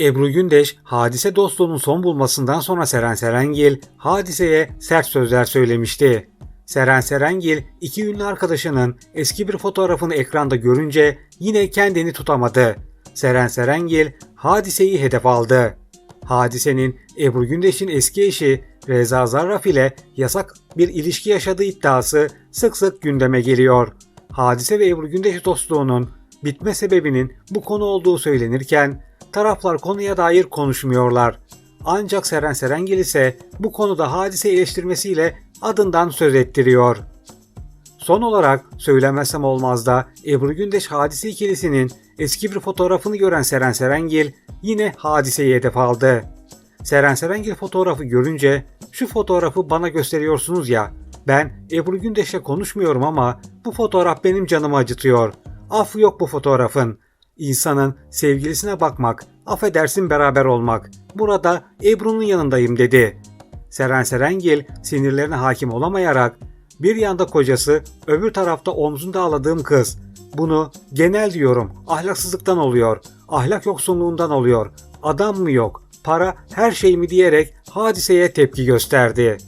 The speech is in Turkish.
Ebru Gündeş, hadise dostluğunun son bulmasından sonra Seren Serengil, hadiseye sert sözler söylemişti. Seren Serengil, iki ünlü arkadaşının eski bir fotoğrafını ekranda görünce yine kendini tutamadı. Seren Serengil, hadiseyi hedef aldı. Hadisenin Ebru Gündeş'in eski eşi Reza Zarraf ile yasak bir ilişki yaşadığı iddiası sık sık gündeme geliyor. Hadise ve Ebru Gündeş dostluğunun bitme sebebinin bu konu olduğu söylenirken taraflar konuya dair konuşmuyorlar. Ancak Seren Serengil ise bu konuda hadise eleştirmesiyle adından söz ettiriyor. Son olarak söylemezsem olmaz da Ebru Gündeş hadise ikilisinin eski bir fotoğrafını gören Seren Serengil yine hadiseyi hedef aldı. Seren Serengil fotoğrafı görünce şu fotoğrafı bana gösteriyorsunuz ya ben Ebru Gündeş'le konuşmuyorum ama bu fotoğraf benim canımı acıtıyor. Affı yok bu fotoğrafın. İnsanın sevgilisine bakmak, affedersin beraber olmak. Burada Ebru'nun yanındayım dedi. Seren Serengil sinirlerine hakim olamayarak bir yanda kocası, öbür tarafta omzunda ağladığım kız. Bunu genel diyorum. Ahlaksızlıktan oluyor. Ahlak yoksunluğundan oluyor. Adam mı yok? Para her şey mi diyerek hadiseye tepki gösterdi.